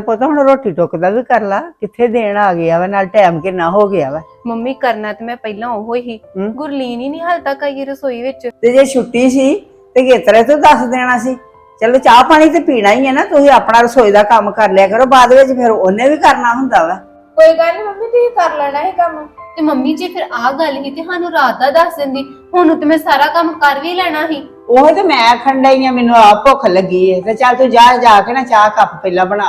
ਪਤਾ ਹੁਣ ਰੋਟੀ ਟੁੱਕ ਦਾ ਵੀ ਕਰ ਲਾ ਕਿੱਥੇ ਦੇਣ ਆ ਗਿਆ ਵਾ ਨਾਲ ਟਾਈਮ ਕਿੰਨਾ ਹੋ ਗਿਆ ਵਾ। ਮੰਮੀ ਕਰਨਾ ਤੇ ਮੈਂ ਪਹਿਲਾਂ ਉਹ ਹੀ। ਗੁਰਲੀਨ ਹੀ ਨਹੀਂ ਹਾਲ ਤੱਕ ਆਈ ਰਸੋਈ ਵਿੱਚ। ਤੇ ਜੇ ਛੁੱਟੀ ਸੀ ਤੇ ਗੇਤਰੇ ਤੋਂ ਦੱਸ ਦੇਣਾ ਸੀ। ਚਲੋ ਚਾਹ ਪਾਣੀ ਤੇ ਪੀਣਾ ਹੀ ਹੈ ਨਾ ਤੁਸੀਂ ਆਪਣਾ ਰਸੋਈ ਦਾ ਕੰਮ ਕਰ ਲਿਆ ਕਰੋ ਬਾਅਦ ਵਿੱਚ ਫਿਰ ਉਹਨੇ ਵੀ ਕਰਨਾ ਹੁੰਦਾ ਵਾ। ਕੋਈ ਗੱਲ ਨਹੀਂ ਮੰਮੀ ਤੁਸੀਂ ਕਰ ਲੈਣਾ ਇਹ ਕੰਮ। ਤੇ ਮੰਮੀ ਜੇ ਫਿਰ ਆ ਗੱਲ ਹੀ ਤੇ ਸਾਨੂੰ ਰਾਤ ਦਾ ਦੱਸ ਦਿੰਦੀ ਹੁਣ ਤੇ ਮੈਂ ਸਾਰਾ ਕੰਮ ਕਰ ਵੀ ਲੈਣਾ ਸੀ। ਉਹ ਤੇ ਮੈਂ ਆਖਣ ਡਈ ਆ ਮੈਨੂੰ ਆਪ ਭੁੱਖ ਲੱਗੀ ਏ ਤੇ ਚੱਲ ਤੂੰ ਜਾ ਜਾ ਕੇ ਨਾ ਚਾਹ ਕੱਪ ਪਹਿਲਾਂ ਬਣਾ।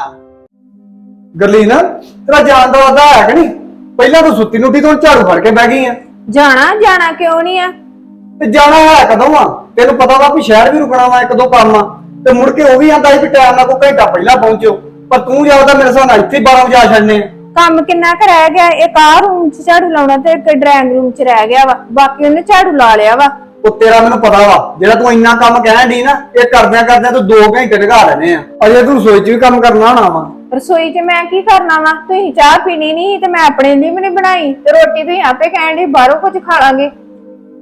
ਗੱਲੀ ਨਾ ਤੇਰਾ ਜਾਣ ਦਾ ਵਾਦਾ ਹੈ ਕਿ ਨਹੀਂ? ਪਹਿਲਾਂ ਤੂੰ ਸੁੱਤੀ ਨੂੰ ਤੂੰ ਝਾੜੂ ਫੜ ਕੇ ਬਹਿ ਗਈ ਆ। ਜਾਣਾ ਜਾਣਾ ਕਿਉਂ ਨਹੀਂ ਆ? ਤੇ ਜਾਣਾ ਹੈ ਕਦੋਂ ਆ? ਤੈਨੂੰ ਪਤਾ ਵਾ ਵੀ ਸ਼ਹਿਰ ਵੀ ਰੁਕਣਾ ਵਾ ਇੱਕ ਦੋ ਕੰਮ ਆ। ਤੇ ਮੁੜ ਕੇ ਉਹ ਵੀ ਆਂਦਾ ਸੀ ਵੀ ਟਾਈਮ ਨਾਲ ਕੋਈ ਘੰਟਾ ਪਹਿਲਾਂ ਪਹੁੰਚਿਓ। ਪਰ ਤੂੰ ਜਾਉਦਾ ਮੇਰੇ ਹਿਸਾਬ ਨਾਲ ਇੱਥੇ ਹੀ 12 ਵਜੇ ਆ ਛੱਡਨੇ ਆ। ਕੰਮ ਕਿੰਨਾ ਕੁ ਰਹਿ ਗਿਆ? ਇੱਕ ਆ ਰੂਮ 'ਚ ਝਾੜੂ ਲਾਉਣਾ ਤੇ ਇੱਕ ਡਰਾਇੰਗ ਰੂਮ 'ਚ ਰਹਿ ਗਿਆ ਵਾ। ਬਾਕੀ ਉਹਨੇ ਝਾੜੂ ਲਾ ਲਿਆ ਵਾ। ਉਹ ਤੇਰਾ ਮੈਨੂੰ ਪਤਾ ਵਾ ਜਿਹੜਾ ਤੂੰ ਇੰਨਾ ਕੰਮ ਕਹਿਣ ਦੀ ਨਾ ਇਹ ਕਰਦਿਆਂ ਕਰਦਿਆਂ ਤੂੰ 2 ਘੰਟੇ ਲਗਾ ਲੈਣੇ ਆ। ਅਜੇ ਤੂੰ ਰਸੋਈ 'ਚ ਵੀ ਕੰਮ ਕਰਨਾ ਹੋਣਾ ਵਾ। ਰਸੋਈ 'ਚ ਮੈਂ ਕੀ ਕਰਨਾ ਵਾ? ਤੁਸੀਂ ਚਾਹ ਪੀਣੀ ਨਹੀਂ ਤੇ ਮੈਂ ਆਪਣੇ ਲਈ ਵੀ ਨਹੀਂ ਬਣਾਈ। ਤੇ ਰੋਟੀ ਤੁਸੀਂ ਆਪੇ ਕਹਿਣ ਦੇ ਬਾਹਰੋਂ ਕੁਝ ਖਾ ਲਾਂਗੇ।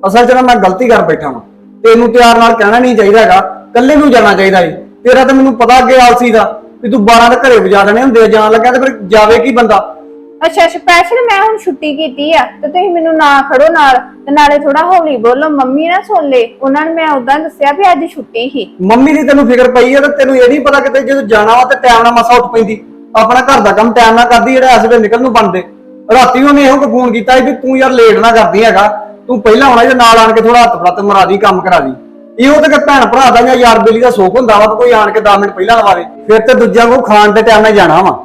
ਅਸਲ 'ਚ ਨਾ ਮੈਂ ਗਲਤੀ ਕਰ ਬੈਠਾ ਵਾਂ। ਤੈਨੂੰ ਤਿਆਰ ਨਾਲ ਕਹਿਣਾ ਨਹੀਂ ਚਾਹੀਦਾ ਹੈਗਾ। ਇਕੱਲੇ ਨੂੰ ਜਾਣਾ ਚਾਹੀਦਾ ਏ। ਤੇਰਾ ਤਾਂ ਮੈਨੂੰ ਪਤਾ ਅੱਗੇ ਆਲਸੀ ਦਾ ਵੀ ਤੂੰ 12 ਦੇ ਘਰੇ ਵਜਾ ਦੇਣੇ ਹੁੰਦੇ ਆ, ਜਾਣ ਲੱਗਾ ਤੇ ਫਿਰ ਜਾਵੇ ਕੀ ਬੰਦਾ? ਅੱਛਾ ਸਪੈਸ਼ਲ ਮੈਂ ਹੁਣ ਛੁੱਟੀ ਕੀਤੀ ਆ ਤੇ ਤੁਸੀਂ ਮੈਨੂੰ ਨਾ ਖੜੋ ਨਾਲ ਤੇ ਨਾਲੇ ਥੋੜਾ ਹੌਲੀ ਬੋਲੋ, ਮੰਮੀ ਨਾ ਸੁਣ ਲੇ। ਉਹਨਾਂ ਨੇ ਮੈਂ ਉਦਾਂ ਦੱਸਿਆ ਵੀ ਅੱਜ ਛੁੱਟੀ ਸੀ। ਮੰਮੀ ਦੀ ਤੈਨੂੰ ਫਿਕਰ ਪਈ ਆ ਤੇ ਤੈਨੂੰ ਇਹ ਨਹੀਂ ਪਤਾ ਕਿਤੇ ਜਦੋਂ ਜਾਣਾ ਵਾ ਤੇ ਟਾਈਮ ਨਾਲ ਮਸਾ ਉੱਠ ਪੈਂਦੀ। ਆਪਣਾ ਘਰ ਦਾ ਕੰਮ ਟਾਈਮ ਨਾਲ ਕਰਦੀ, ਜਿਹੜਾ ਇਸ ਵੇਲੇ ਨਿਕਲ ਨੂੰ ਬਣਦੇ। ਰਾਤੀ ਉਹਨੇ ਇਹੋ ਕੋ ਫੋਨ ਕੀਤਾ ਸੀ ਵੀ ਤੂੰ ਯਾਰ ਲੇਟ ਨਾ ਕਰਦੀ ਹੈਗਾ। ਤੂੰ ਪਹਿਲਾਂ ਆਉਣਾ ਜੇ ਨਾਲ ਆਣ ਕੇ ਥੋੜਾ ਹੱਥ ਫੜਤ ਮਰਾ ਦੀ, ਕੰਮ ਕਰਾ ਦੀ। ਇਹੋ ਤੇ ਕਿ ਭੈਣ ਭਰਾ ਦਾ ਜਾਂ ਯਾਰ ਬੇਲੀ ਦਾ ਸੁੱਖ ਹੁੰਦਾ ਵਾ ਤੇ ਕੋਈ ਆਣ ਕੇ 10 ਮਿੰਟ ਪਹਿਲਾਂ ਲਵਾਵੇ ਫਿਰ ਤੇ ਦੂਜਿਆਂ ਕੋ ਖਾਣ ਦੇ ਟਾਈਮ ਨਾਲ ਜਾਣਾ ਵਾ।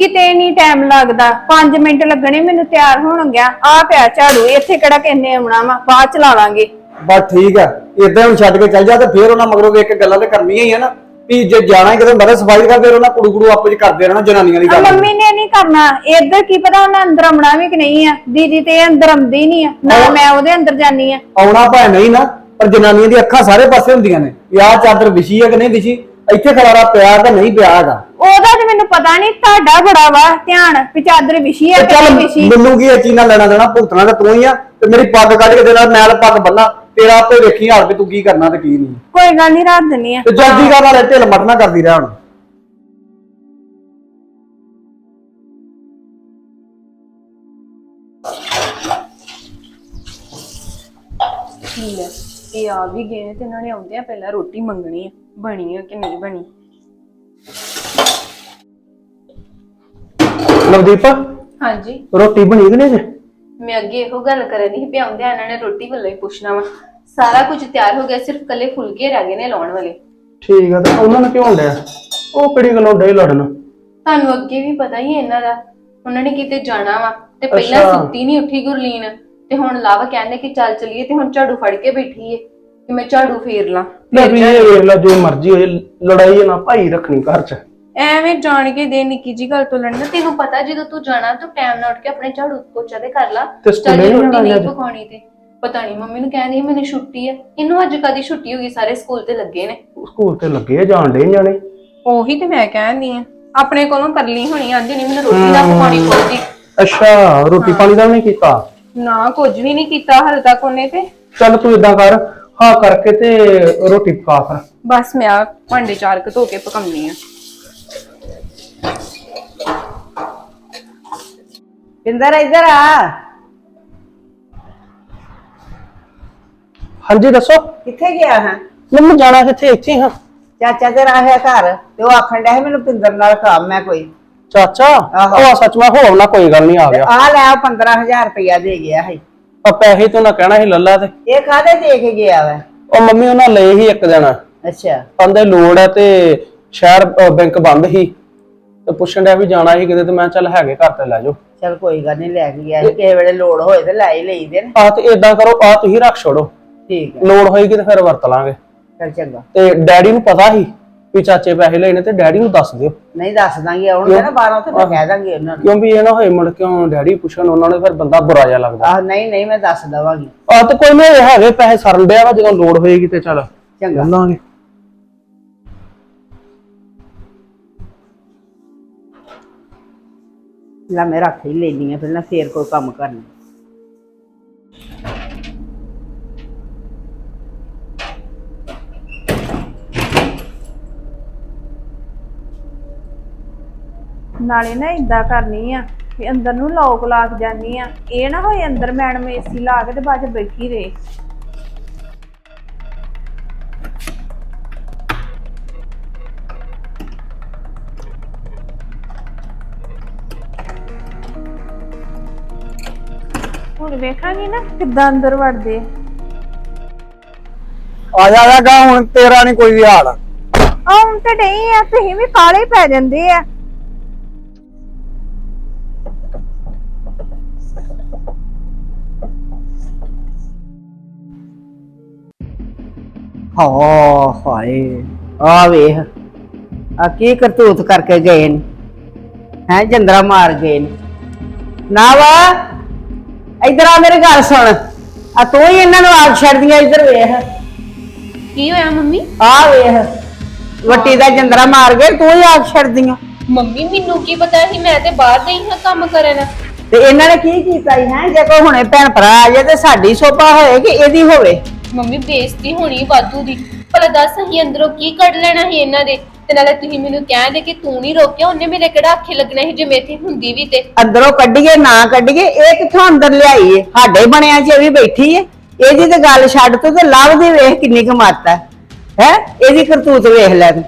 ਕਿਤੇ ਨਹੀਂ ਟਾਈਮ ਲੱਗਦਾ। 5 ਮਿੰਟ ਲੱਗਣੇ ਮੈਨੂੰ ਤਿਆਰ ਹੋਣ ਗਿਆ। ਆ ਪਿਆ ਝਾੜੂ ਇੱਥੇ ਕਿਹੜਾ ਕਿੰਨੇ ਆਉਣਾ ਵਾ? ਬਾਅਦ ਚ ਲਾ ਲਾਂਗੇ। ਬਸ ਠੀਕ ਆ। ਇਦਾਂ ਹੁਣ ਛੱਡ ਕੇ ਚੱਲ ਜਾ ਤੇ ਫਿਰ ਉਹਨਾਂ ਮਗਰੋਂ ਵੇਖ ਕੇ ਗੱਲਾਂ ਤੇ ਕਰਨੀਆਂ ਹੀ ਆ ਨਾ। ਵੀ ਜੇ ਜਾਣਾ ਕਿਤੇ ਮਰੇ ਸਫ਼ਾਈ ਕਰ ਫਿਰ ਉਹਨਾਂ ਕੁੜੂ ਕੁੜੂ ਆਪੇ ਚ ਕਰਦੇ ਰਹਿਣਾ ਜਨਾਨੀਆਂ ਦੀ ਆ ਗੱਲ ਮੰਮੀ ਨੇ ਨਹੀਂ ਕਰਨਾ। ਇੱਧਰ ਕੀ ਪਤਾ ਉਹਨਾਂ ਅੰਦਰ ਆਉਣਾ ਵੀ ਕਿ ਨਹੀਂ ਆ। ਦੀਦੀ ਤੇ ਇਹ ਅੰਦਰ ਆਉਂਦੀ ਨਹੀਂ ਆ। ਨਾ ਮੈਂ ਉਹਦੇ ਅੰਦਰ ਜਾਨੀ ਆ। ਆਉਣਾ ਭਾਵੇਂ ਨਹੀਂ ਨਾ ਪਰ ਜਨਾਨੀਆਂ ਦੀ ਅੱਖਾਂ ਸਾਰੇ ਪਾਸੇ ਹੁੰਦੀਆਂ ਨੇ। ਵੀ ਆਹ ਚਾਦਰ ਵਿਛੀ ਹੈ ਕਿ ਨਹੀਂ ਵਿਛੀ? ਇੱਥੇ ਖਲਾਰਾ ਪਿਆ ਕਿ ਨਹੀਂ ਪਿਆ ਹੈਗਾ। ਉਹਦਾ ਤੇ ਮੈਨੂੰ ਪਤਾ ਨਹੀਂ ਤੁਹਾਡਾ ਬੜਾ ਵਾ ਧਿਆਨ ਵੀ ਚਾਦਰ ਵਿਛੀ ਤੇ ਕਿ ਚੱਲ ਨਹੀਂ ਵਿਛੀ। ਮੈਨੂੰ ਕੀ ਇਹ ਚੀਜ਼ ਨਾਲ ਲੈਣਾ ਦੇਣਾ ਭੁਗਤਣਾ ਤੇ ਤੂੰ ਹੀ ਆ ਤੇ ਮੇਰੀ ਪੱਗ ਕੱਢ ਕੇ ਤੇਰਾ ਮੈਲ ਪੱਗ ਬੰਨਾ ਤੇਰਾ ਆਪੇ ਵੇਖੀ ਹਾਲ ਵੀ ਤੂੰ ਕੀ ਕਰਨਾ ਤੇ ਕੀ ਨਹੀਂ। ਕੋਈ ਗੱਲ ਨਹੀਂ ਰੱਖ ਦਿੰਨੀ ਆ। ਤੇ ਜਲਦੀ ਕਰ ਨਾਲੇ ਢਿੱਲ ਮਟਣਾ ਕਰਦੀ ਰਹਿ ਹੁਣ ਆ ਵੀ ਗਏ ਨੇ ਤੇ ਇਹਨਾਂ ਨੇ ਆਉਂਦੇ ਆ ਪਹਿਲਾਂ ਰੋਟੀ ਮੰਗਣੀ ਆ ਬਣੀ ਆ ਕਿ ਨਹੀਂ ਬਣੀ? ਨਵਦੀਪ ਹਾਂਜੀ। ਰੋਟੀ ਬਣੀ ਕਿ ਨਹੀਂ ਜੇ ਮੈਂ ਅੱਗੇ ਇਹੋ ਗੱਲ ਕਰਨੀ ਸੀ ਪਿਆਉਂਦੇ ਇਹਨਾਂ ਨੇ ਰੋਟੀ ਵੱਲੋਂ ਹੀ ਪੁੱਛਣਾ ਵਾ। ਸਾਰਾ ਕੁਝ ਤਿਆਰ ਹੋ ਗਿਆ ਸਿਰਫ ਕੱਲੇ ਫੁਲਕੇ ਰਹਿ ਗਏ ਨੇ ਲਾਉਣ ਵਾਲੇ। ਠੀਕ ਆ ਤੇ ਉਹਨਾਂ ਨੇ ਕਿਉਂ ਡਿਆ ਉਹ ਕਿਹੜੀ ਗੱਲੋਂ ਡੇ ਲੜਨ? ਤੁਹਾਨੂੰ ਅੱਗੇ ਵੀ ਪਤਾ ਹੀ ਹੈ ਇਹਨਾਂ ਦਾ। ਉਹਨਾਂ ਨੇ ਕਿਤੇ ਜਾਣਾ ਵਾ ਤੇ ਪਹਿਲਾਂ ਅੱਛਾ। ਸੁੱਤੀ ਨਹੀਂ ਉੱਠੀ ਗੁਰਲੀਨ। ਤੇ ਹੁਣ ਲਵ ਕਹਿੰਦੇ ਕਿ ਚੱਲ ਚਲੀਏ ਤੇ ਹੁਣ ਝਾੜੂ ਫੜ ਕੇ ਬੈਠੀ ਏ ਕਿ ਮੈਂ ਝਾੜੂ ਫੇਰ ਲਾਂ। ਲੈ ਵੀ ਇਹ ਵੇਖ ਲੈ ਜੋ ਮਰਜ਼ੀ ਹੋਏ ਲੜਾਈ ਨਾ ਭਾਈ ਰੱਖਣੀ ਘਰ 'ਚ। ਐਵੇਂ ਜਾਣ ਕੇ ਦੇ ਨਿੱਕੀ ਜੀ ਗੱਲ ਤੋਂ ਲੜਨਾ। ਤੈਨੂੰ ਪਤਾ ਜਦੋਂ ਤੂੰ ਜਾਣਾ ਤੂੰ ਟਾਈਮ ਨਾਲ ਉੱਠ ਕੇ ਆਪਣੇ ਝਾੜੂ ਪੋਚਾ ਤੇ ਕਰ ਲਾ। ਤੇ ਚੱਲ ਸਕੂਲੇ ਜੇ ਨੀ ਰੋਟੀ ਜਾਣਾ ਨਹੀਂ ਅੱਜ? ਪਕਾਉਣੀ ਤੇ। ਪਤਾ ਨਹੀਂ ਮੰਮੀ ਨੂੰ ਕਹਿੰਦੀ ਮੈਨੂੰ ਛੁੱਟੀ ਹੈ। ਇਹਨੂੰ ਅੱਜ ਕਦੀ ਛੁੱਟੀ ਹੋ ਗਈ ਸਾਰੇ ਸਕੂਲ ਤੇ ਲੱਗੇ ਨੇ। ਸਕੂਲ ਤੇ ਲੱਗੇ ਆ, ਜਾਣ ਡੇ ਜਾਣੇ ਉਹੀ ਤੇ ਮੈਂ ਕਹਿੰਦੀ ਆ ਆਪਣੇ ਕੋਲੋਂ ਕਰ ਲਈ ਹੋਣੀ ਆਂਦੀ ਨਹੀਂ ਮੈਨੂੰ ਰੋਟੀ ਦਾ ਪਕਾਉਣੀ ਪਊਗੀ। ਅੱਛਾ ਰੋਟੀ ਪਾਣੀ ਦਾ ਵੀ ਨਹੀਂ ਕੀਤਾ? ਨਾ ਕੁਝ ਵੀ ਨਹੀਂ ਕੀਤਾ ਹਾਲੇ ਤੱਕ ਉਹਨੇ ਤੇ। ਚੱਲ ਤੂੰ ਇਦਾਂ ਕਰ ਹਾਂ ਕਰਕੇ ਤੇ ਰੋਟੀ ਪਕਾ ਫਿਰ। ਬਸ ਮੈਂ ਆ ਭਾਂਡੇ ਚਾਰ ਕੁ ਧੋ ਕੇ ਪਕਾਉਣੀ ਆ। ਪਿੰਦਰ ਇੱਧਰ ਆ। ਹਾਂਜੀ ਦੱਸੋ। ਕਿੱਥੇ ਗਿਆ ਹਾਂ? ਮੰਮੀ ਜਾਣਾ ਕਿੱਥੇ ਇੱਥੇ ਹੀ ਹਾਂ। ਚਾਚਾ ਤੇਰਾ ਹੈ ਘਰ। ਤੇ ਉਹ ਆਖਣ ਡਿਆ ਸੀ ਮੈਨੂੰ ਪਿੰਦਰ ਨਾਲ ਕੰਮ ਹੈ ਕੋਈ। ਚਾਚਾ ਆਹੋ। ਉਹ ਸੱਚ ਮੈਂ ਹੋਵ ਨਾ ਕੋਈ ਗੱਲ ਨਹੀਂ ਆ ਤੇ ਗਿਆ ਆ ਲੈ 15000 ਰੁਪਇਆ ਦੇ ਗਿਆ ਹੈ ਆ ਪੈਸੇ ਤੂੰ ਨਾ ਕਹਿਣਾ ਸੀ ਲੱਲਾ ਤੇ। ਇਹ ਕਾਹਦੇ ਦੇ ਕੇ ਗਿਆ ਵਾ? ਉਹ ਮੰਮੀ ਉਹਨਾਂ ਲਏ ਹੀ ਇੱਕ ਦਿਨ। ਅੱਛਾ। ਕਹਿੰਦੇ ਲੋੜ ਹੈ ਤੇ ਸ਼ਹਿਰ ਬੈਂਕ ਬੰਦ ਸੀ। ਤੇ ਪੁੱਛਣ ਡਿਆ ਵੀ ਜਾਣਾ ਸੀ ਕਿਤੇ ਤੇ ਮੈਂ ਚੱਲ ਹੈਗੇ ਘਰ ਤੇ ਲੈ ਜਾਓ। ਚਲ ਕੋਈ ਗੱਲ ਨਹੀਂ ਲੈ ਕੇ ਗਿਆ ਸੀ ਕਿਸੇ ਵੇਲੇ ਲੋੜ ਹੋਏ ਤੇ ਲੈ ਹੀ ਲਈਦੇ ਨੇ। ਆ ਤੇ ਇਦਾਂ ਕਰੋ ਆ ਤੁਸੀਂ ਰੱਖ ਛੋੜੋ। ਠੀਕ ਹੈ ਲੋੜ ਹੋਏਗੀ ਤੇ ਫਿਰ ਵਰਤ ਲਾਂਗੇ। ਚਲ ਚੰਗਾ। ਤੇ ਡੈਡੀ ਨੂੰ ਪਤਾ ਸੀ ਵੀ ਚਾਚੇ ਪੈਸੇ ਲੈਣੇ ਤੇ ਡੈਡੀ ਨੂੰ ਦੱਸ ਦਿਓ। ਨਹੀਂ ਦੱਸ ਦਾਂਗੇ ਆਉਣਗੇ ਨਾ ਬਾਹਰੋਂ ਤੇ ਮੈਂ ਕਹਿ ਦਾਂਗੀ ਉਹਨਾਂ ਨੂੰ। ਕਿਉਂ ਵੀ ਇਹ ਨਾ ਹੋਏ ਮੁੜ ਕਿਉਂ ਡੈਡੀ ਪੁੱਛਣ ਉਹਨਾਂ ਨੂੰ ਫਿਰ ਬੰਦਾ ਬੁਰਾ ਜਿਹਾ ਲੱਗਦਾ। ਆਹ ਨਹੀਂ ਨਹੀਂ ਮੈਂ ਦੱਸ ਦਵਾਂਗੀ। ਆ ਤੇ ਕੋਈ ਨਹੀਂ ਹੈਗੇ ਪੈਸੇ ਸਰਨ ਡਿਆ ਵਾ ਜਦੋਂ ਲੋੜ ਹੋਏਗੀ ਤੇ ਚੱਲ। ਚੰਗਾ। ਲਾਂਗੇ ਲੈ ਮੈਂ ਰੱਖ ਹੀ ਲੈਣੀ ਆ ਪਹਿਲਾਂ ਫੇਰ ਕੋਈ ਕੰਮ ਕਰਨਾ। ਨਾਲੇ ਨਾ ਇਦਾਂ ਕਰਨੀ ਆ ਵੀ ਅੰਦਰ ਨੂੰ ਲੋਕ ਲਾਕ ਜਾਨੀ ਆ। ਇਹ ਨਾ ਹੋਏ ਅੰਦਰ ਮੈਡਮ ਏਸੀ ਲਾ ਕੇ ਤੇ ਬਾਅਦ ਚ ਬੈਠੀ ਰਹੇ। ਹੁਣ ਵੇਖਾਂਗੀ ਨਾ ਕਿੱਦਾਂ ਅੰਦਰ ਵੜਦੇ ਆ। ਆ ਜਾ ਜਾ ਗਾ ਹੁਣ ਤੇਰਾ ਨਹੀਂ ਕੋਈ ਵੀ ਹਾਲ ਆ। ਹੁਣ ਤੇ ਨਹੀਂ ਆ ਤੁਸੀਂ ਵੀ ਕਾਲੇ ਪੈ ਜਾਂਦੇ ਆ। ਹਾਂ ਹਾਏ ਆ ਵੇਖ। ਆ ਕੀ ਕਰਤੂਤ ਕਰਕੇ ਗਏ ਨੇ? ਹੈ ਜੰਦਰਾ ਮਾਰ ਗਏ ਨੇ। ਨਾ ਵਾ ਇਧਰ ਆ ਮੇਰੀ ਗੱਲ ਸੁਣ। ਆ ਤੂੰ ਹੀ ਇਹਨਾਂ ਨੂੰ ਆਗ ਛੱਡਦੀਆਂ ਇਧਰ ਵੇਖ। ਕੀ ਹੋਇਆ ਮੰਮੀ? ਆ ਵੇਖ ਵੱਟੀ ਦਾ ਜੰਦਰਾ ਮਾਰ ਗਏ ਤੂੰ ਹੀ ਆਗ ਛੱਡਦੀਆਂ। ਮੰਮੀ ਮੈਨੂੰ ਕੀ ਪਤਾ ਸੀ? ਮੈਂ ਤੇ ਬਾਹਰ ਗਈ ਹਾਂ ਕੰਮ ਕਰਨ। ਤੇ ਇਹਨਾਂ ਨੇ ਕੀ ਕੀਤਾ ਹੈ ਜੇ ਕੋਈ ਹੁਣੇ ਭੈਣ ਭਰਾ ਆ ਜਾਏ ਤੇ ਸਾਡੀ ਸੋਭਾ ਹੋਏ ਕਿ ਇਹਦੀ ਹੋਵੇ। ਮੰਮੀ ਬੇਇੱਜ਼ਤੀ ਹੋਣੀ ਵਾਧੂ ਦੀ। ਭਲਾ ਦੱਸ ਅਸੀਂ ਅੰਦਰੋਂ ਕੀ ਕੱਢ ਲੈਣਾ ਸੀ ਇਹਨਾਂ ਦੇ? ਤੇ ਨਾਲੇ ਤੁਸੀਂ ਮੈਨੂੰ ਕਹਿੰਦੇ ਕਿ ਤੂੰ ਨਹੀਂ ਰੋਕਿਆ ਉਹਨੇ ਮੇਰੇ ਕਿਹੜਾ ਅੱਖੇ ਲੱਗਣਾ ਸੀ ਜੇ ਮੈਂ ਇੱਥੇ ਹੁੰਦੀ ਵੀ ਤੇ। ਅੰਦਰੋਂ ਕੱਢੀਏ ਨਾ ਕੱਢੀਏ ਇਹ ਕਿੱਥੋਂ ਅੰਦਰ ਲਿਆਈ ਏ ਸਾਡੇ ਬਣਿਆ 'ਚ ਇਹ ਵੀ ਬੈਠੀ ਏ। ਇਹਦੀ ਤੇ ਗੱਲ ਛੱਡ ਤੂੰ ਤੇ ਲਵ ਦੀ ਵੇਖ ਕਿੰਨੀ ਕਮਾਤਾ ਹੈ? ਹੈਂ? ਇਹਦੀ ਕਰਤੂਤ ਵੇਖ ਲੈ ਤੂੰ।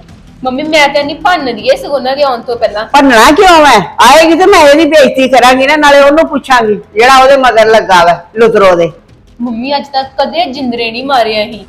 ਮੰਮੀ ਮੈਂ ਤਾਂ ਨਹੀਂ ਭੰਨ ਰਹੀ ਇਸ ਉਹਨਾਂ ਦੇ ਆਉਣ ਤੋਂ ਪਹਿਲਾਂ। ਭੰਨਣਾ ਕਿਉਂ ਐ ਆਏਗੀ ਤੇ ਮੈਂ ਇਹਦੀ ਬੇਇੱਜ਼ਤੀ ਕਰਾਂਗੀ ਨਾ ਨਾਲੇ ਉਹਨੂੰ ਪੁੱਛਾਂਗੀ ਜਿਹੜਾ ਉਹਦੇ ਮਗਰ ਲੱਗਾ ਵਾ ਲੁਤਰੋ ਦੇ। ਮੰਮੀ ਅੱਜ ਤੱਕ ਕਦੇ ਜਿੰਦਰੇ ਨਹੀਂ ਮਾਰਿਆ ਸੀ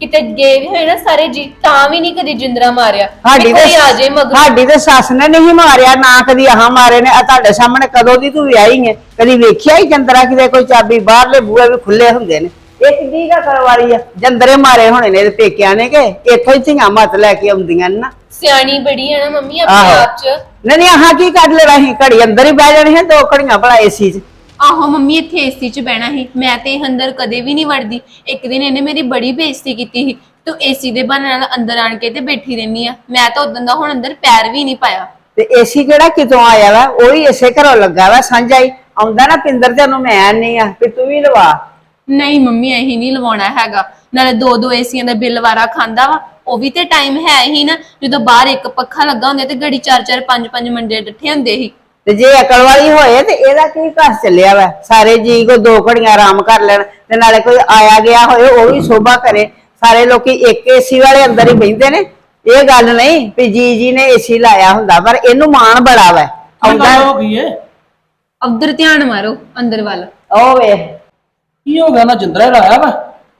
ਕਿਤੇ ਗਏ ਵੀ ਹੋਏ ਨਾ ਸਾਰੇ ਜੀ ਤਾਂ ਵੀ ਨਹੀਂ ਕਦੇ ਜਿੰਦਰਾ ਮਾਰਿਆ। ਸਾਡੀ ਵੀ ਕੋਈ ਆ ਜੇ ਤੇ ਮਗਰ। ਸਾਡੀ ਤੇ ਸੱਸ ਨੇ ਨਹੀਂ ਮਾਰਿਆ ਨਾ ਕਦੀ ਆਹ ਮਾਰੇ ਨੇ। ਆ ਤੁਹਾਡੇ ਸਾਹਮਣੇ ਕਦੋਂ ਦੀ ਤੂੰ ਵਿਆਹੀ ਹੈ ਕਦੀ ਵੇਖਿਆ ਹੀ ਜੰਦਰਾ ਕਿਤੇ ਕੋਈ ਚਾਬੀ? ਬਾਹਰਲੇ ਬੂਹੇ ਵੀ ਖੁੱਲੇ ਹੁੰਦੇ ਨੇ। ਇਹ ਕਿੱਡੀ ਦਾ ਕਰਵਾਰੀ ਆ। ਜੰਦਰੇ ਮਾਰੇ ਹੋਣੇ ਨੇ ਇਹਦੇ ਪੇਕਿਆਂ ਨੇ ਕਿ? ਇੱਥੋਂ ਹੀ ਧੀਆਂ ਮਤ ਲੈ ਕੇ ਆਉਂਦੀਆਂ ਨੇ ਨਾ। ਸਿਆਣੀ ਬੜੀ ਹੈ ਨਾ ਮੰਮੀ ਆਪਣੇ। ਆਪ 'ਚ। ਨਹੀਂ ਨਹੀਂ ਆਹ ਕੀ ਕੱਢ ਲੈ ਰਹੀ ਘੜੀ ਅੰਦਰ ਹੀ ਬਹਿ ਜਾਣੀ ਹੈ ਦੋ ਘੜੀਆਂ ਭਲਾ ਏਸੀ 'ਚ। ਆਹੋ ਮੰਮੀ ਇੱਥੇ ਏਸੀ 'ਚ ਬਹਿਣਾ ਸੀ। ਮੈਂ ਤੇ ਅੰਦਰ ਕਦੇ ਵੀ ਨਹੀਂ ਵੜਦੀ। ਇੱਕ ਦਿਨ ਇਹਨੇ ਮੇਰੀ ਬੜੀ ਬੇਇੱਜ਼ਤੀ ਕੀਤੀ ਸੀ। ਤੂੰ ਏਸੀ ਦੇ ਬਹਾਨੇ ਨਾਲ ਅੰਦਰ ਆਣ ਕੇ ਤੇ ਬੈਠੀ ਰਹਿਨੀ ਆ। ਮੈਂ ਤਾਂ ਉਦੋਂ ਦਾ ਹੁਣ ਅੰਦਰ ਪੈਰ ਵੀ ਨਹੀਂ ਪਾਇਆ। ਤੇ ਏਸੀ ਕਿਹੜਾ ਕਿਤੋਂ ਆਇਆ ਵਾ? ਉਹ ਹੀ ਇਸੇ ਘਰੋਂ ਲੱਗਾ ਵਾ ਸਾਂਝਾ ਹੀ ਆਉਂਦਾ ਨਾ ਪਿੰਦਰ ਤੇ ਉਹਨੂੰ ਮੈਂ ਨਹੀਂ ਆ ਵੀ ਤੂੰ ਵੀ ਲਵਾ। ਨਹੀਂ ਮੰਮੀ ਇਹੀ ਨਹੀਂ ਲਵਾਉਣਾ ਹੈਗਾ। ਨਾਲੇ ਦੋ ਦੋ ਏਸੀਆਂ ਦਾ ਬਿੱਲ ਵਾਰਾ ਖਾਂਦਾ ਵਾ। ਉਹ ਵੀ ਤੇ ਟਾਈਮ ਹੈ ਹੀ ਨਾ। ਜਦੋਂ ਬਾਹਰ ਇੱਕ ਪੱਖਾ ਲੱਗਾ ਹੁੰਦਾ ਤੇ ਗੜੀ ਚਾਰ ਚਾਰ ਪੰਜ ਪੰਜ ਮੰਡੇ ਡੱਠੇ ਹੁੰਦੇ ਸੀ। ਤੇ ਜੇ ਅਕਲ ਵਾਲੀ ਹੋਏ ਤੇ ਇਹਦਾ ਕੀ ਘਸ ਚੱਲਿਆ ਵਾ? ਸਾਰੇ ਜੀ ਕੋ ਦੋ ਘੜੀਆਂ ਆਰਾਮ ਕਰ ਲੈਣ ਤੇ ਨਾਲੇ ਕੋਈ ਆਇਆ ਗਿਆ ਹੋਏ ਉਹ ਵੀ ਸ਼ੋਭਾ ਕਰੇ। ਸਾਰੇ ਲੋਕੀ ਇੱਕ ਏਸੀ ਵਾਲੇ ਅੰਦਰ ਹੀ ਬੈਠਦੇ ਨੇ। ਇਹ ਗੱਲ ਨਹੀਂ ਵੀ ਜੀ ਜੀ ਨੇ ਏਸੀ ਲਾਇਆ ਹੁੰਦਾ ਪਰ ਇਹਨੂੰ ਮਾਣ ਬੜਾ ਵਾ। ਕੀ ਆਉਂਦਾ ਗੱਲ ਹੋ। ਗਈ ਏ। ਉਧਰ ਧਿਆਨ ਮਾਰੋ ਅੰਦਰ ਵੱਲ। ਉਹ ਵੇ ਕੀ ਹੋ ਗਿਆ? ਨਾ ਜਿੰਦਰਾ ਲਾਇਆ ਵਾ।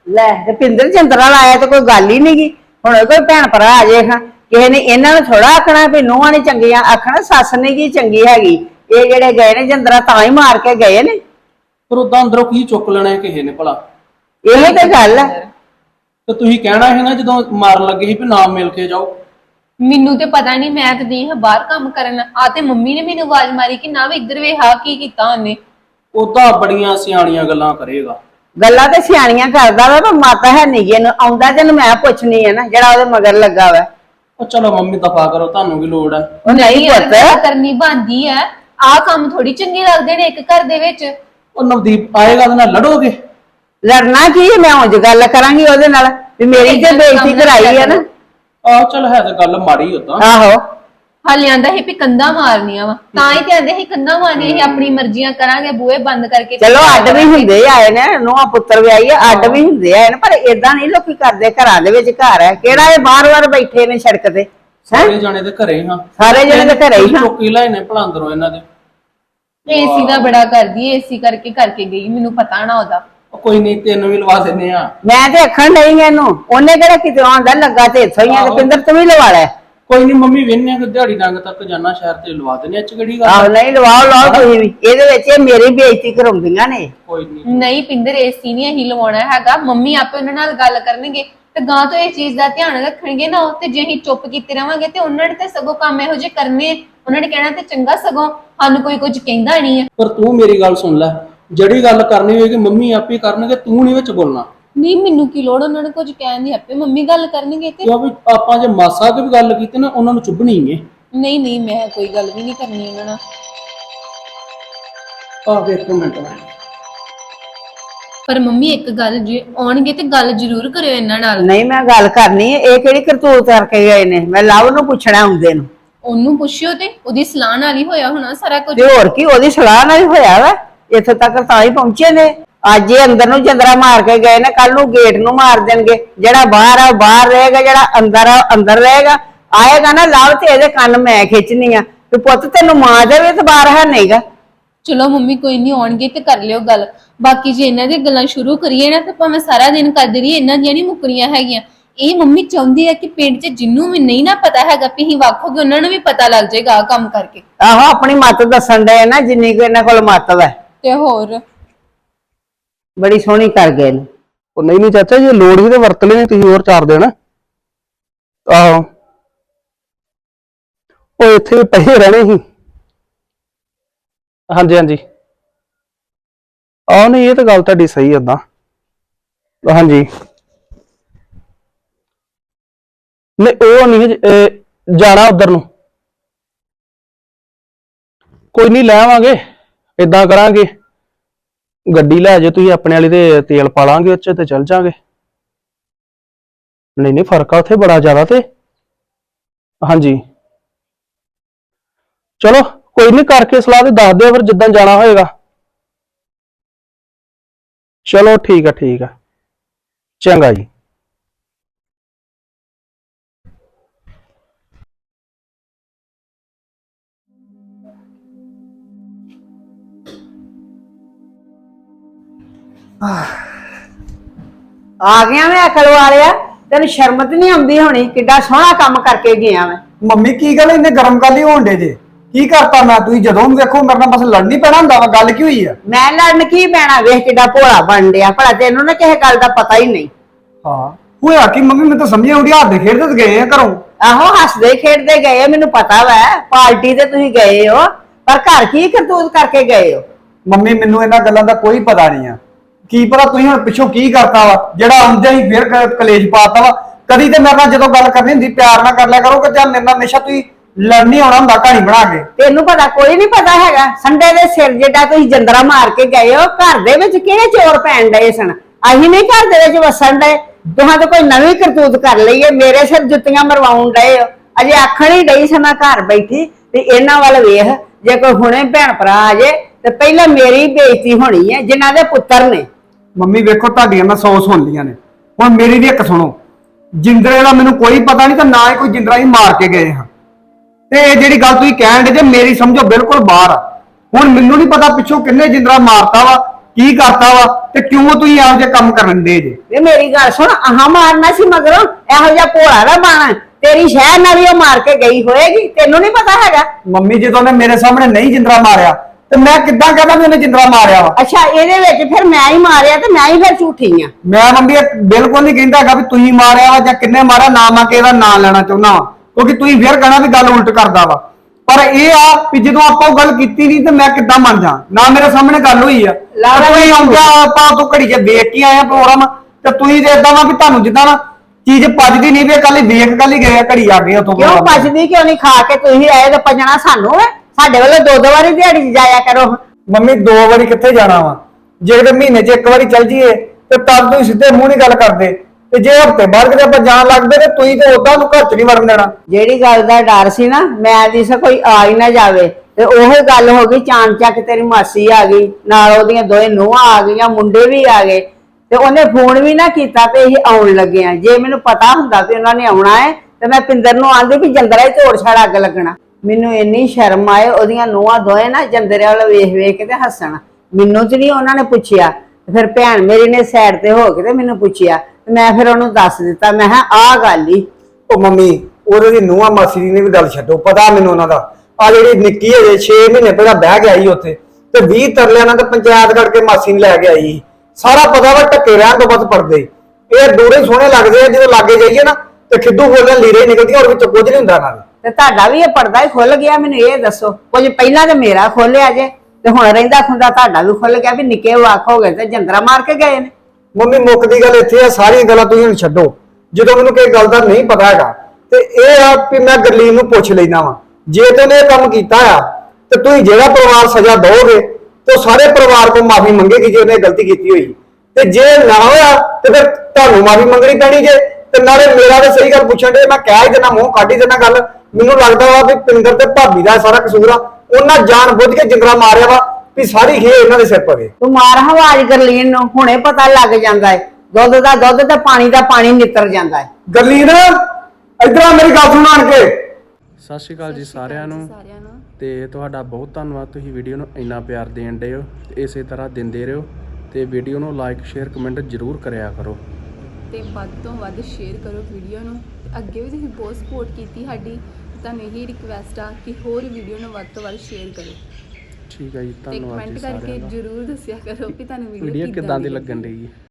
ਲੈ ਤੇ ਪਿੰਦਰ ਜੰਦਰਾ ਲਾਇਆ ਤੇ ਕੋਈ ਗੱਲ ਹੀ ਨਹੀਂਗੀ ਹੁਣ ਕੋਈ ਭੈਣ ਭਰਾ ਆ ਜੇ ਖਾਂ ਕਿਸੇ ਨੇ ਇਹਨਾਂ ਨੂੰ ਥੋੜਾ ਆਖਣਾ ਵੀ ਨੂੰਹਾਂ ਨਹੀਂ ਚੰਗੀਆਂ ਆਖਣਾ ਸੱਸ ਨੇ ਕੀ ਚੰਗੀ ਹੈਗੀ। ਇਹ ਜਿਹੜੇ ਗਏ ਨੇ ਜੰਦਰਾ ਤਾਂ ਹੀ ਮਾਰ ਕੇ ਗਏ ਨੇ। ਪਰ ਉਦਾਂ ਅੰਦਰੋਂ ਕੀ ਚੁੱਕ ਲੈਣਾ ਹੈ ਕਿਸੇ ਨੇ ਭਲਾ? ਇਹ ਤੇ ਗੱਲ ਹੈ। ਤੇ ਤੁਸੀਂ ਕਹਿਣਾ ਹੈ ਨਾ ਜਦੋਂ ਮਾਰਨ ਲੱਗੇ ਸੀ ਵੀ ਨਾਮ ਮਿਲ ਕੇ ਜਾਓ। ਮੈਨੂੰ ਤੇ ਪਤਾ ਨਹੀਂ ਮੈਂ ਤੇ ਦੀ ਹਾਂ ਬਾਹਰ ਕੰਮ ਕਰਨ ਆ ਤੇ ਮੰਮੀ ਨੇ ਮੈਨੂੰ ਆਵਾਜ਼ ਮਾਰੀ ਕਿ ਨਾ ਵੀ ਇੱਧਰ ਵੇ ਹਾਂ ਕੀ ਕੀਤਾ ਉਹਨੇ। ਉਦਾਂ ਬੜੀਆਂ ਸਿਆਣੀਆਂ ਗੱਲਾਂ ਕਰੇਗਾ। ਗੱਲਾਂ ਤੇ ਸਿਆਣੀਆਂ ਕਰਦਾ ਵਾ ਪਰ ਮਾਤਾ ਹੈ ਨਹੀਂ ਇਹਨੂੰ ਆਉਂਦਾ ਤੈਨੂੰ ਮੈਂ ਪੁੱਛਣੀ ਹੈ ਨਾ ਜਿਹੜਾ ਉਹਦੇ ਮਗਰ ਲੱਗਾ ਵਾ। ਉਹ ਚਲੋ ਮੰਮੀ ਦਫਾ ਕਰੋ ਤੁਹਾਨੂੰ ਕੀ ਲੋੜ ਹੈ ਉਹ ਨਹੀਂ ਪੁੱਤ। ਕਰਨੀ ਬੰਦੀ ਹੈ ਆਹ ਕੰਮ ਥੋੜੀ ਚੰਗੇ ਲੱਗਦੇ ਨੇ ਇੱਕ ਘਰ ਦੇ ਵਿੱਚ। ਉਹ ਨਵਦੀਪ ਆਏਗਾ ਉਹਦੇ ਨਾਲ ਲੜੋਗੇ? ਲੜਨਾ ਕੀ ਹੈ? ਮੈਂ ਉਂਝ ਗੱਲ ਕਰਾਂਗੀ ਉਹਦੇ ਨਾਲ ਵੀ ਮੇਰੀ ਤੇ ਬੇਇੱਜ਼ਤੀ ਕਰਾਈ ਹੈ ਨਾ। ਆਹ ਚਲ ਹੈ ਤਾਂ ਗੱਲ ਮਾੜੀ ਉਦਾਂ ਆਹੋ। ਹਾਲੇ ਆਂਦਾ ਸੀ ਵੀ ਕੰਧਾਂ ਮਾਰਨੀਆਂ ਵਾ। ਤਾਂ ਹੀ ਤੇ ਆਂਦੇ ਸੀ ਕੰਧਾਂ ਮਾਰਨੀਆਂ ਸੀ ਆਪਣੀ ਮਰਜ਼ੀਆਂ ਕਰਾਂਗੇ ਬੂਹੇ ਬੰਦ ਕਰਕੇ ਚਲੋ ਅੱਡ ਵੀ ਹੁੰਦੇ ਆਏ ਨੇ ਨੂੰਹਾਂ ਪੁੱਤਰ ਵੀ ਆਈ ਅੱਡ ਵੀ ਹੁੰਦੇ ਆਏ ਨੇ ਪਰ ਇਦਾਂ ਨਹੀਂ ਲੋਕੀ ਕਰਦੇ ਘਰਾਂ ਦੇ ਵਿੱਚ ਘਰ ਹੈ ਕਿਹੜਾ ਇਹ ਬਾਰ-ਬਾਰ ਬੈਠੇ ਨੇ ਸੜਕ ਤੇ? ਸਾਰੇ ਜਾਣੇ ਦੇ ਘਰੇ ਹੀ ਹਾਂ। ਸਾਰੇ ਜਣੇ ਦੇ ਘਰੇ ਹੀ ਹਾਂ। ਚੁੱਕੀ ਲਾਏ ਨੇ ਭਲਾ ਅੰਦਰੋਂ ਇਹਨਾਂ ਦੇ। ਏਸੀ ਦਾ ਬੜਾ ਕਰਦੀ ਏਸੀ ਕਰਕੇ ਕਰਕੇ ਗਈ ਮੈਨੂੰ ਪਤਾ ਨਾ ਉਹਦਾ। ਉਹ ਕੋਈ ਨਹੀਂ ਤੈਨੂੰ ਵੀ ਲਵਾ ਦਿੰਨੇ ਆ। ਮੈਂ ਤੇ ਅੱਖਾਂ ਨਹੀਂ ਇਹਨੂੰ ਉਹਨੇ ਕਿਹੜਾ ਕਿਤੇ ਆਉਂਦਾ ਲੱਗਾ ਤੇ ਇੱਥੋਂ ਹੀ ਆ ਤੇ ਪਿੰਦਰ ਤੂੰ ਵੀ ਲਵਾ ਲੈ। ਕੋਈ ਨਹੀਂ ਮੰਮੀ ਵੇਨੇ ਕਿ ਦਿਹਾੜੀ ਡੰਗ ਤੱਕ ਜਾਣਾ ਸ਼ਹਿਰ ਤੇ ਲਵਾ ਦਿੰਨੇ ਆ ਚ ਕਿਹੜੀ ਗੱਲ ਆਹੋ ਆ? ਨਹੀਂ ਲਵਾਓ ਲਾਓ ਤੁਸੀਂ ਵੀ। ਇਹਦੇ ਵਿੱਚ ਇਹ ਮੇਰੀ ਬੇਇੱਜ਼ਤੀ ਕਰਾਉਂਦੀਆਂ ਨੇ। ਕੋਈ ਨਹੀਂ ਨਹੀਂ ਪਿੰਦਰ ਏਸੀ ਨਹੀਂ ਅਸੀਂ ਲਵਾਉਣਾ ਹੈਗਾ। ਮੰਮੀ ਆਪੇ ਉਹਨਾਂ ਨਾਲ ਗੱਲ ਕਰਨਗੇ ਤੇ ਗਾਂ ਤੋਂ ਇਹ ਚੀਜ਼ ਦਾ ਧਿਆਨ ਰੱਖਣਗੇ ਨਾ ਉਹ ਤੇ ਜੇ ਅਸੀਂ ਚੁੱਪ ਕੀਤੇ ਰਵਾਂਗੇ ਤੇ ਉਹਨਾਂ ਨੇ ਤੇ ਸਗੋਂ ਕੰਮ ਇਹੋ ਜਿਹੇ ਕਰਨੇ ਉਹਨਾਂ ਨੇ ਕਹਿਣਾ ਤੇ ਚੰਗਾ ਸਗੋਂ ਸਾਨੂੰ ਕੋਈ ਕੁਝ ਕਹਿੰਦਾ ਨਹੀਂ ਹੈ ਪਰ ਤੂੰ ਮੇਰੀ ਗੱਲ ਸੁਣ ਲੈ। ਜਿਹੜੀ ਗੱਲ ਕਰਨੀ ਹੋਏਗੀ ਮੰਮੀ ਆਪੇ ਕਰਨਗੇ ਤੂੰ ਨਹੀਂ ਵਿੱਚ ਬੋਲਣਾ। ਨਹੀਂ ਮੈਨੂੰ ਕੀ ਲੋੜ ਉਹਨਾਂ ਨੇ ਕੁਝ ਕਹਿਣ ਦੀ ਆਪੇ ਮੰਮੀ ਗੱਲ ਕਰਨਗੇ ਤੇ ਕਿਉਂ ਵੀ ਆਪਾਂ ਜੇ ਮਾਸਾ ਕੇ ਵੀ ਗੱਲ ਕੀਤੀ ਨਾ ਉਹਨਾਂ ਨੂੰ ਚੁੱਭਣੀ ਹੈ ਨਹੀਂ ਨਹੀਂ ਮੈਂ ਕੋਈ ਗੱਲ ਵੀ ਨਹੀਂ ਕਰਨੀ ਉਹਨਾਂ ਨਾਲ। ਆ ਵੇਖ ਇੱਕ ਮਿੰਟ ਪਰ ਮੰਮੀ ਇੱਕ ਗੱਲ ਜੇ ਆਉਣਗੇ ਤੇ ਗੱਲ ਜ਼ਰੂਰ ਕਰਿਓ ਇਹਨਾਂ ਨਾਲ। ਨਹੀਂ ਮੈਂ ਗੱਲ ਕਰਨੀ ਹੈ ਇਹ ਕਿਹੜੀ ਕਰਤੂਤ ਕਰਕੇ ਗਏ ਨੇ? ਮੈਂ ਲਵ ਨੂੰ ਪੁੱਛਣਾ ਹੁੰਦੇ ਨੂੰ। ਉਹਨੂੰ ਪੁੱਛਿਓ ਤੇ ਉਹਦੀ ਸਲਾਹ ਨਾਲ ਹੀ ਹੋਇਆ ਹੋਣਾ ਸਾਰਾ ਕੁਝ। ਤੇ ਹੋਰ ਕੀ ਉਹਦੀ ਸਲਾਹ ਨਾਲ ਹੀ ਹੋਇਆ ਵਾ? ਇੱਥੇ ਤੱਕ ਤਾਂ ਹੀ ਪਹੁੰਚੇ ਨੇ। ਅੱਜ ਇਹ ਅੰਦਰ ਨੂੰ ਜੰਦਰਾ ਮਾਰ ਕੇ ਗਏ ਨੇ ਕੱਲ ਨੂੰ ਗੇਟ ਨੂੰ ਮਾਰ ਦੇਣਗੇ। ਜਿਹੜਾ ਬਾਹਰ ਆ ਉਹ ਬਾਹਰ ਰਹੇਗਾ ਜਿਹੜਾ ਅੰਦਰ ਆ ਉਹ ਅੰਦਰ ਰਹੇਗਾ। ਆਏਗਾ ਨਾ ਲਵ ਤੇ ਇਹਦੇ ਕੰਨ ਮੈਂ ਖਿੱਚਣੀ ਆ। ਤੇ ਪੁੱਤ ਤੈਨੂੰ ਮਾਂ ਦੇਵੇ ਤੇ ਬਾਹਰ ਹੈ ਨਹੀਂਗਾ। ਚਲੋ ਮੰਮੀ ਕੋਈ ਨਹੀਂ ਆਉਣਗੇ ਤੇ ਕਰ ਲਿਓ ਗੱਲ। ਬਾਕੀ ਜੇ ਇਹਨਾਂ ਦੀ ਗੱਲਾਂ ਸ਼ੁਰੂ ਕਰੀਏ ਨਾ ਤਾਂ ਭਾਵੇਂ ਸਾਰਾ ਦਿਨ ਕਰਦੇ ਰਹੀਏ ਇਹਨਾਂ ਦੀਆਂ ਨਹੀਂ ਮੁੱਕਣੀਆਂ ਹੈਗੀਆਂ। ਇਹ ਮੰਮੀ ਚਾਹੁੰਦੀ ਹੈ ਕਿ ਪਿੰਡ 'ਚ ਜਿੰਨੂੰ ਵੀ ਨਹੀਂ ਨਾ ਪਤਾ ਹੈਗਾ ਵੀ ਅਸੀਂ ਵੱਖ ਹੋ ਗਏ ਉਹਨਾਂ ਨੂੰ ਵੀ ਪਤਾ ਲੱਗ ਜਾਏਗਾ ਆਹ ਕੰਮ ਕਰਕੇ। ਆਹੋ ਆਪਣੀ ਮੱਤ ਦੱਸਣ ਦੇ ਨਾ ਜਿੰਨੀ ਕੁ ਇਹਨਾਂ ਕੋਲ ਮੱਤ ਵਾ। ਤੇ ਹੋਰ? ਬੜੀ ਸੋਹਣੀ ਕਰ ਗਏ ਨੇ। ਉਹ ਨਹੀਂ ਨਹੀਂ ਚਾਚਾ ਜੇ ਲੋੜ ਹੀ ਤੇ ਵਰਤ ਲੈਣੀ ਤੁਸੀਂ ਹੋਰ ਚਾਰ ਦਿਨ। ਆਹੋ। ਉਹ ਇੱਥੇ ਪਏ ਰਹਿਣੇ ਸੀ। ਹਾਂਜੀ ਹਾਂਜੀ। ਆਹ ਨਹੀਂ ਇਹ ਤਾਂ ਗੱਲ ਤੁਹਾਡੀ ਸਹੀ ਓਦਾਂ ਹਾਂਜੀ। ਨਹੀਂ ਉਹ ਨਹੀਂ ਹਜੇ, ਅਹ, ਜਾਣਾ ਉਧਰ ਨੂੰ। ਕੋਈ ਨਹੀਂ ਲੈ ਆਵਾਂਗੇ ਇਦਾਂ ਕਰਾਂਗੇ। ਗੱਡੀ ਲੈ ਜੇ ਤੁਸੀਂ ਆਪਣੇ ਵਾਲੀ ਤੇ ਤੇਲ ਪਾ ਲਾਂਗੇ ਉੱਚ ਤੇ ਚੱਲ ਜਾਾਂਗੇ। ਨਹੀਂ ਨਹੀਂ, ਫ਼ਰਕ ਆ ਉੱਥੇ ਬੜਾ ਜ਼ਿਆਦਾ ਤੇ। ਹਾਂਜੀ। ਚਲੋ, ਕੋਈ ਨਹੀਂ ਕਰਕੇ ਸਲਾਹ ਤੇ ਦੱਸ ਦਿਓ ਫਿਰ ਜਿੱਦਾਂ ਜਾਣਾ ਹੋਏਗਾ। ਚਲੋ, ਠੀਕ ਆ ਠੀਕ ਆ। ਚੰਗਾ ਜੀ। ਆ ਗਿਆ ਮੈਂ ਅਕਲ ਵਾਲਿਆ ਤੈਨੂੰ ਸ਼ਰਮ ਤੇ ਨਹੀਂ ਆਉਂਦੀ ਹੋਣੀ ਕਿੱਡਾ ਸੋਹਣਾ ਕੰਮ ਕਰਕੇ ਗਿਆ ਮੈਂ। ਮੰਮੀ ਕੀ ਗੱਲ ਇੰਨੇ ਗਰਮ ਗੱਲ ਹੀ ਹੋਣ ਡੇ ਜੇ? ਕੀ ਕਰਤਾ ਮੈਂ? ਤੁਸੀਂ ਜਦੋਂ ਵੀ ਵੇਖੋ ਮੇਰੇ ਨਾਲ ਬਸ ਲੜਨ ਪੈਣਾ ਹੁੰਦਾ ਵਾ ਗੱਲ ਕੀ ਹੋਈ ਆ? ਮੈਂ ਲੜਨ ਕੀ ਪੈਣਾ ਵੇਖ ਕਿੱਡਾ ਭੋਲਾ ਬਣ ਡਿਆ। ਭਲਾ ਤੈਨੂੰ ਨਾ ਕਿਸੇ ਗੱਲ ਦਾ ਪਤਾ ਹੀ ਨਹੀਂ। ਹਾਂ। ਹੋਇਆ ਕਿ ਮੰਮੀ ਮੈਨੂੰ ਤਾਂ ਸਮਝ ਆਉਂਦੀ ਹੱਥ ਦੇ ਖੇਡਦੇ ਤੇ ਗਏ ਆ ਘਰੋਂ। ਆਹੋ ਹੱਸਦੇ ਖੇਡਦੇ ਗਏ ਆ, ਮੈਨੂੰ ਪਤਾ ਵਾ ਪਾਰਟੀ ਤੇ ਤੁਸੀਂ ਗਏ ਹੋ ਪਰ ਘਰ ਕੀ ਕਰਤੂਤ ਕਰਕੇ ਗਏ ਹੋ? ਮੰਮੀ ਮੈਨੂੰ ਇਹਨਾਂ ਗੱਲਾਂ ਦਾ ਕੋਈ ਪਤਾ ਨਹੀਂ ਆ। ਕੀ ਪਤਾ ਤੁਸੀਂ ਹੁਣ ਪਿੱਛੋਂ ਕੀ ਕਰਤਾ ਵਾ? ਜਿਹੜਾ ਆਉਂਦਿਆਂ ਹੀ ਫਿਰ ਕ- ਕਲੇਸ਼ ਪਾਤਾ ਵਾ। ਕਦੀ ਤੇ ਮੇਰੇ ਨਾਲ ਜਦੋਂ ਗੱਲ ਕਰਨੀ ਹੁੰਦੀ, ਪਿਆਰ ਨਾਲ ਕਰ ਲਿਆ ਕਰੋ ਕਿ ਜਾਂ ਮੇਰੇ ਨਾਲ ਹਮੇਸ਼ਾ ਤੁਸੀਂ ਲੜਨ ਆਉਣਾ ਹੁੰਦਾ ਕਹਾਣੀ ਬਣਾ ਕੇ। ਤੈਨੂੰ ਪਤਾ, ਕੋਈ ਨਹੀਂ ਪਤਾ ਹੈਗਾ। ਸੰਡੇ ਦੇ ਸਿਰ ਜਿੱਡਾ ਤੁਸੀਂ ਜੰਦਰਾ ਮਾਰ ਕੇ ਗਏ ਹੋ, ਘਰ ਦੇ ਵਿੱਚ ਕਿਹੜੇ ਚੋਰ ਪੈਣ ਡਏ ਸਨ? ਅਸੀਂ ਨਹੀਂ ਘਰ ਦੇ ਵਿੱਚ ਵਸਣ ਡਏ। ਤੁਹਾਂ ਤੇ ਕੋਈ ਨਵੀਂ ਕਰਤੂਤ ਕਰ ਲਈ ਹੈ ਮੇਰੇ ਸਿਰ ਜੁੱਤੀਆਂ ਮਰਵਾਉਣ ਡਏ ਹੋ। ਅਜੇ ਆਖਣ ਹੀ ਡਈ ਸਨਾ ਘਰ ਬੈਠੀ ਤੇ ਇਹਨਾਂ ਵੱਲ ਵੇਖ। ਜੇ ਕੋਈ ਹੁਣੇ ਭੈਣ ਭਰਾ ਆ ਜੇ, ਤੇ ਪਹਿਲਾਂ ਮੇਰੀ ਬੇਇੱਜ਼ਤੀ ਹੋਣੀ ਹੈ, ਜਿਨ੍ਹਾਂ ਦੇ ਪੁੱਤਰ ਨੇ। ਮੰਮੀ ਵੇਖੋ ਤੁਹਾਡੀਆਂ ਮੈਂ ਸੌ ਸੁਣ ਲੀਆਂ ਨੇ। ਹੁਣ ਮੇਰੀ ਵੀ ਇੱਕ ਸੁਣੋ। ਜਿੰਦਰੇ ਦਾ ਮੈਨੂੰ ਕੋਈ ਪਤਾ ਨਹੀਂ ਤਾਂ ਨਾ ਹੀ ਕੋਈ ਜਿੰਦਰਾ ਹੀ ਮਾਰ ਕੇ ਗਏ ਹਾਂ। ਤੇ ਇਹ ਜਿਹੜੀ ਗੱਲ ਤੁਸੀਂ ਕਹਿਣ ਦੇ ਜੇ ਮੇਰੀ ਸਮਝੋ ਬਿਲਕੁਲ ਬਾਹਰ ਆ। ਹੁਣ ਮੈਨੂੰ ਨਹੀਂ ਪਤਾ ਪਿੱਛੋਂ ਕਿੰਨੇ ਜਿੰਦਰਾ ਮਾਰਤਾ ਵਾ ਕੀ ਕਰਤਾ ਵਾ ਤੇ ਕਿਉਂ ਤੁਸੀਂ ਇਹੋ ਜਿਹੇ ਕੰਮ ਕਰਨ ਦੇ ਜੇ। ਇਹ ਮੇਰੀ ਗੱਲ ਸੁਣ ਆਹਾਂ ਮਾਰਨਾ ਸੀ ਮਗਰੋਂ ਇਹੋ ਜਿਹਾ ਭੋਲਾ ਨਾ ਬਣ। ਤੇਰੀ ਸ਼ਹਿਰ ਨਾਲ ਹੀ ਉਹ ਮਾਰ ਕੇ ਗਈ ਹੋਏਗੀ ਤੈਨੂੰ ਨਹੀਂ ਪਤਾ ਹੈਗਾ। ਮੰਮੀ ਜਦੋਂ ਨੇ ਮੇਰੇ ਸਾਹਮਣੇ ਨਹੀਂ ਜਿੰਦਰਾ ਮਾਰਿਆ ਤੇ ਮੈਂ ਕਿੱਦਾਂ ਕਹਦਾ ਵੀ ਉਹਨੇ ਜਿੰਦਰਾ ਮਾਰਿਆ ਵਾ? ਅੱਛਾ ਇਹਦੇ ਵਿੱਚ ਫਿਰ ਮੈਂ ਹੀ ਮਾਰਿਆ ਤੇ ਮੈਂ ਹੀ ਫਿਰ ਝੂਠੀ ਆ। ਮੈਂ ਮੰਮੀ ਇਹ ਬਿਲਕੁਲ ਨਹੀਂ ਕਹਿੰਦਾ ਹੈਗਾ ਵੀ ਤੁਸੀਂ ਮਾਰਿਆ ਵਾ ਜਾਂ ਕਿੰਨੇ ਮਾਰਿਆ ਨਾ ਮੈਂ ਕਿਹਦਾ ਨਾਂ ਲੈਣਾ ਚਾਹੁੰਦਾ ਵਾ। ਕਿਉਂਕਿ ਤੁਸੀਂ ਫਿਰ ਕਹਿਣਾ ਵੀ ਗੱਲ ਉਲਟ ਕਰਦਾ ਵਾ। ਪਰ ਇਹ ਆ ਵੀ ਜਦੋਂ ਆਪਾਂ ਉਹ ਗੱਲ ਕੀਤੀ ਨਹੀਂ ਤੇ ਮੈਂ ਕਿੱਦਾਂ ਮੰਨ ਜਾ ਨਾ ਮੇਰੇ ਸਾਹਮਣੇ ਗੱਲ ਹੋਈ ਆ। ਲਾ ਲੈ ਕੋਈ ਆਉਂਦਾ ਆਪਾਂ ਤੂੰ ਘੜੀ ਜੇ ਵੇਖ ਕੇ ਆਇਆ ਪ੍ਰੋਗਰਾਮ। ਤੇ ਤੁਸੀਂ ਤੇ ਏਦਾਂ ਵਾ ਵੀ ਤੁਹਾਨੂੰ ਜਿੱਦਾਂ ਨਾ ਚੀਜ਼ ਪਚਦੀ ਨਹੀਂ ਵੀ ਕੱਲ ਵੇਖ ਕੱਲ ਹੀ ਗਏ ਆ, ਘੜੀ ਆ ਗਏ ਉਤੋਂ ਕਿਉਂ ਪਚਦੀ ਕਿਉਂ ਨਹੀਂ ਖਾ ਕੇ ਤੁਸੀਂ ਆਏ ਤੇ ਪਜਣਾ ਸਾਨੂੰ ਹੈ ਸਾਡੇ ਵੱਲੋਂ ਦੋ ਦੋ ਵਾਰੀ ਦਿਹਾੜੀ 'ਚ ਜਾਇਆ ਕਰੋ। ਮੰਮੀ ਦੋ ਵਾਰੀ ਕਿੱਥੇ ਜਾਣਾ ਵਾ? ਜੇ ਕਿਤੇ ਮਹੀਨੇ 'ਚ ਇੱਕ ਵਾਰੀ ਚੱਲ ਜੀਏ ਤੇ ਤਦ ਤੁਸੀਂ ਸਿੱਧੇ ਮੂੰਹ ਨਹੀਂ ਗੱਲ ਕਰਦੇ। ਤੇ ਜੇ ਹਫ਼ਤੇ ਬਾਅਦ ਕਿਤੇ ਆਪਾਂ ਜਾਣ ਲੱਗਦੇ ਤੇ ਤੁਸੀਂ ਤੇ ਉਦਾਂ ਨੂੰ ਘਰ 'ਚ ਨਹੀਂ ਵੜਨ ਦੇਣਾ। ਜਿਹੜੀ ਗੱਲ ਦਾ ਡਰ ਸੀ ਨਾ ਮੈਂ ਦੀ ਸੇ ਕੋਈ ਆ ਹੀ ਨਾ ਜਾਵੇ। ਤੇ ਉਹ ਗੱਲ ਹੋ ਗਈ ਚਾਂ ਚੱਕ ਤੇਰੀ ਮਾਸੀ ਆ ਗਈ ਨਾਲ ਉਹਦੀਆਂ ਦੋਏ ਨੂੰਹਾਂ ਆ ਗਈਆਂ ਮੁੰਡੇ ਵੀ ਆ ਗਏ। ਤੇ ਉਹਨੇ ਫੋਨ ਵੀ ਨਾ ਕੀਤਾ ਤੇ ਇਹ ਆਉਣ ਲੱਗੇ ਆ। ਜੇ ਮੈਨੂੰ ਪਤਾ ਹੁੰਦਾ ਵੀ ਉਹਨਾਂ ਨੇ ਆਉਣਾ ਹੈ ਤੇ ਮੈਂ ਪਿੰਦਰ ਨੂੰ ਆਂਦੀ ਵੀ ਜੰਦਰਾ ਹੀ ਤੋੜ ਛੜ ਅੱਗ ਲੱਗਣਾ। ਮੈਨੂੰ ਇੰਨੀ ਸ਼ਰਮ ਆਏ, ਉਹਦੀਆਂ ਨੂੰਹਾਂ ਦੋਏ ਨਾ ਜੰਦਰੇ ਵੱਲ ਵੇਖ ਵੇਖ ਕੇ ਤੇ ਹੱਸਣ। ਮੈਨੂੰ ਤੇ ਨਹੀਂ ਉਹਨਾਂ ਨੇ ਪੁੱਛਿਆ। ਫਿਰ ਭੈਣ ਮੇਰੀ ਨੇ ਸਾਈਡ ਤੇ ਹੋ ਕੇ ਤੇ ਮੈਨੂੰ ਪੁੱਛਿਆ। ਤੇ ਮੈਂ ਫਿਰ ਉਹਨੂੰ ਦੱਸ ਦਿੱਤਾ, ਮੈਂ ਕਿਹਾ, ਆਹ ਗੱਲ ਹੀ ਉਹ ਮੰਮੀ ਉਹਦੇ ਦੀ ਨੂੰਹਾਂ ਮਾਸੀ ਦੀ ਨੇ ਵੀ ਗੱਲ ਛੱਡੋ, ਪਤਾ ਮੈਨੂੰ ਉਹਨਾਂ ਦਾ। ਆ ਜਿਹੜੀ ਨਿੱਕੀ ਹੈ 6 ਮਹੀਨੇ ਪਹਿਲਾਂ ਬਹਿ ਕੇ ਆਈ ਉੱਥੇ, ਤੇ 20 ਤਰਲਿਆਂ ਨਾਲ ਤੇ ਪੰਚਾਇਤ ਕਰਕੇ ਮਾਸੀ ਨੂੰ ਲੈ ਕੇ ਆਈ। ਸਾਰਾ ਪਤਾ ਵਾ ਟੱਕੇ ਰਹਿਣ ਤੋਂ ਬਸ ਪੜਦੇ। ਇਹ ਦੂਰੇ ਸੋਹਣੇ ਲੱਗਦੇ ਆ, ਜਦੋਂ ਲਾਗੇ ਜਾਈਏ ਨਾ, ਤੇ ਖਿੱਦੂ ਖੋਲਣ ਲੀਰੇ ਨਿਕਲਦੀਆਂ ਔਰ ਵਿੱਚ ਕੁਝ ਨਹੀਂ ਹੁੰਦਾ ਨਾਲ ਤੇ ਤੁਹਾਡਾ ਵੀ ਇਹ ਪਰਦਾ ਹੀ ਖੁੱਲ ਗਿਆ, ਮੈਨੂੰ ਇਹ ਦੱਸੋ। ਕੁਝ ਪਹਿਲਾਂ ਤੇ ਮੇਰਾ ਖੋਲਿਆ ਜੇ, ਤੇ ਹੁਣ ਰਹਿੰਦਾ ਖੁੰਦਾ ਤੁਹਾਡਾ ਵੀ ਖੁੱਲ ਗਿਆ ਵੀ ਨਿੱਕੇ ਵਾਕ ਹੋ ਗਏ ਤੇ ਜੰਦਰਾ ਮਾਰ ਕੇ ਗਏ ਨੇ। ਮੰਮੀ ਮੁੱਕ ਦੀ ਗੱਲ ਇੱਥੇ ਆ, ਸਾਰੀਆਂ ਗੱਲਾਂ ਤੁਸੀਂ ਹੁਣ ਛੱਡੋ। ਜਦੋਂ ਮੈਨੂੰ ਕੋਈ ਗੱਲ ਦਾ ਨਹੀਂ ਪਤਾ ਹੈਗਾ, ਤੇ ਇਹ ਆ ਵੀ ਮੈਂ ਗਰਲੀਨ ਨੂੰ ਪੁੱਛ ਲੈਣਾ ਵਾ। ਜੇ ਤੇ ਨੇ ਇਹ ਕੰਮ ਕੀਤਾ ਆ, ਤੇ ਤੁਸੀਂ ਜਿਹੜਾ ਪਰਿਵਾਰ ਸਜ਼ਾ ਦੋਗੇ ਤੇ ਉਹ ਸਾਰੇ ਪਰਿਵਾਰ ਕੋਲ ਮਾਫੀ ਮੰਗੇਗੀ ਜੇ ਉਹਨੇ ਗਲਤੀ ਕੀਤੀ ਹੋਈ। ਤੇ ਜੇ ਨਾ ਹੋਇਆ, ਤੇ ਫਿਰ ਤੁਹਾਨੂੰ ਮਾਫੀ ਮੰਗਣੀ ਪੈਣੀ ਜੇ। ਤੇ ਨਾਲੇ ਮੇਰਾ ਤੇ ਸਹੀ ਗੱਲ ਪੁੱਛਣ ਦੇ ਮੈਂ ਕਹਿ ਹੀ ਦੇਣਾ ਮੂੰਹ ਕੱਢ ਹੀ ਦੇਣਾ ਗੱਲ। ਮੈਨੂੰ ਲੱਗਦਾ ਵਾ ਵੀ ਪਿੰਦਰ ਤੇ ਭਾਬੀ ਦਾ ਸਾਰਾ ਕਸੂਰ ਆ। ਉਹਨਾਂ ਜਾਣ ਬੁੱਝ ਕੇ ਜਿੰਦਰਾ ਮਾਰਿਆ ਵਾ ਵੀ ਸਾਰੀ ਖੇ ਇਹਨਾਂ ਦੇ ਸਿਰ ਪਵੇ। ਤੂੰ ਮਾਰ ਹਵਾਜ ਗਰਲੀਨ ਨੂੰ ਹੁਣੇ ਪਤਾ ਲੱਗ ਜਾਂਦਾ ਹੈ ਦੁੱਧ ਦਾ ਦੁੱਧ ਤੇ ਪਾਣੀ ਦਾ ਪਾਣੀ ਨਿੱਤਰ ਜਾਂਦਾ ਹੈ ਗਰਲੀਨ ਇਧਰ ਆ ਮੇਰੀ ਗੱਲ ਸੁਣ ਆਣ ਕੇ। ਸਤਿ ਸ਼੍ਰੀ ਅਕਾਲ ਜੀ ਸਾਰਿਆਂ ਨੂੰ। ਤੇ ਤੁਹਾਡਾ ਬਹੁਤ ਧੰਨਵਾਦ। ਤੁਸੀਂ ਵੀਡੀਓ ਨੂੰ ਇੰਨਾ ਪਿਆਰ ਦੇਣ ਦੇ ਹੋ ਤੇ ਇਸੇ ਤਰ੍ਹਾਂ ਦਿੰਦੇ ਰਹੋ ਤੇ ਵੀਡੀਓ ਨੂੰ ਲਾਈਕ ਸ਼ੇਅਰ ਕਮੈਂਟ ਜ਼ਰੂਰ ਕਰਿਆ ਕਰੋ। ਤੇ ਵੱਧ ਤੋਂ ਵੱਧ ਸ਼ੇਅਰ ਕਰੋ ਵੀਡੀਓ ਨੂੰ। ਤੇ ਅੱਗੇ ਵੀ ਤੁਸੀਂ ਬਹੁਤ ਸਪੋਰਟ ਕੀਤੀ ਸਾਡੀ ਤੁਹਾਨੂੰ ਇਹੀ ਰਿਕਵੈਸਟ ਆ ਕਿ ਹੋਰ ਵੀਡੀਓ ਨੂੰ ਵੱਧ ਤੋਂ ਵੱਧ ਸ਼ੇਅਰ ਕਰੋ। ਠੀਕ ਹੈ ਜੀ ਤੇ ਧੰਨਵਾਦ ਕਮੈਂਟ ਜੀ ਕਰਕੇ ਸਾਰਿਆਂ ਦਾ। ਜ਼ਰੂਰ ਦੱਸਿਆ ਕਰੋ ਕਿ ਤੁਹਾਨੂੰ ਵੀਡੀਓ ਵੀਡੀਓ ਕਿੱਦਾਂ ਦੀ ਲੱਗਣ ਰਹੀ ਹੈ?